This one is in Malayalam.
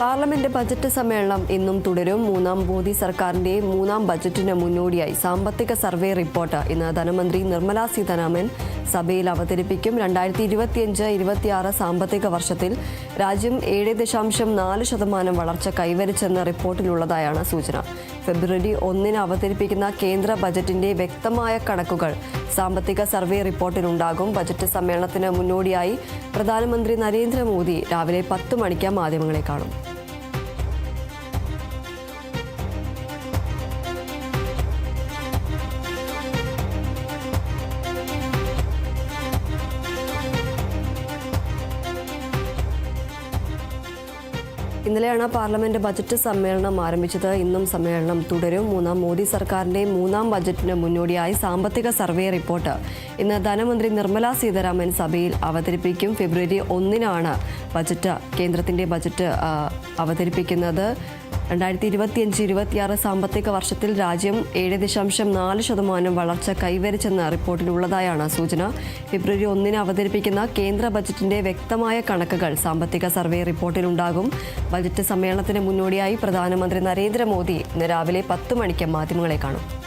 പാർലമെന്റ് ബജറ്റ് സമ്മേളനം ഇന്നും തുടരും. മൂന്നാം മോദി സർക്കാരിന്റെ മൂന്നാം ബജറ്റിന് മുന്നോടിയായി സാമ്പത്തിക സർവേ റിപ്പോർട്ട്. ഇന്ന് ധനമന്ത്രി നിർമ്മലാ സീതാരാമൻ സഭയിൽ അവതരിപ്പിക്കും. രണ്ടായിരത്തി ഇരുപത്തിയഞ്ച് ഇരുപത്തിയാറ് സാമ്പത്തിക വർഷത്തിൽ രാജ്യം ഏഴ് ദശാംശം നാല് ശതമാനം വളർച്ച കൈവരിച്ചെന്ന റിപ്പോർട്ടിലുള്ളതായാണ് സൂചന. ഫെബ്രുവരി ഒന്നിന് അവതരിപ്പിക്കുന്ന കേന്ദ്ര ബജറ്റിന്റെ വ്യക്തമായ കണക്കുകൾ സാമ്പത്തിക സർവേ റിപ്പോർട്ടിലുണ്ടാകും. ബജറ്റ് സമ്മേളനത്തിന് മുന്നോടിയായി പ്രധാനമന്ത്രി നരേന്ദ്രമോദി രാവിലെ പത്ത് മണിക്ക് മാധ്യമങ്ങളെ കാണും. ഇന്നലെയാണ് പാർലമെന്റ് ബജറ്റ് സമ്മേളനം ആരംഭിച്ചത്. ഇന്നും സമ്മേളനം തുടരും. മൂന്നാം മോദി സർക്കാരിന്റെ മൂന്നാം ബജറ്റിന് മുന്നോടിയായി സാമ്പത്തിക സർവേ റിപ്പോർട്ട്. ഇന്ന് ധനമന്ത്രി നിർമ്മലാ സീതാരാമൻ സഭയിൽ അവതരിപ്പിക്കും. ഫെബ്രുവരി ഒന്നിനാണ് ബജറ്റ് കേന്ദ്രത്തിന്റെ ബജറ്റ് അവതരിപ്പിക്കുന്നത്. രണ്ടായിരത്തി ഇരുപത്തിയഞ്ച് ഇരുപത്തിയാറ് സാമ്പത്തിക വർഷത്തിൽ രാജ്യം ഏഴ് ദശാംശം നാല് ശതമാനം വളർച്ച കൈവരിച്ചെന്ന റിപ്പോർട്ടിലുള്ളതായാണ് സൂചന. ഫെബ്രുവരി ഒന്നിന് അവതരിപ്പിക്കുന്ന കേന്ദ്ര ബജറ്റിന്റെ വ്യക്തമായ കണക്കുകൾ സാമ്പത്തിക സർവേ റിപ്പോർട്ടിലുണ്ടാകും. ബജറ്റ് സമ്മേളനത്തിന് മുന്നോടിയായി പ്രധാനമന്ത്രി നരേന്ദ്രമോദി ഇന്ന് രാവിലെ പത്ത് മണിക്ക് മാധ്യമങ്ങളെ കാണും.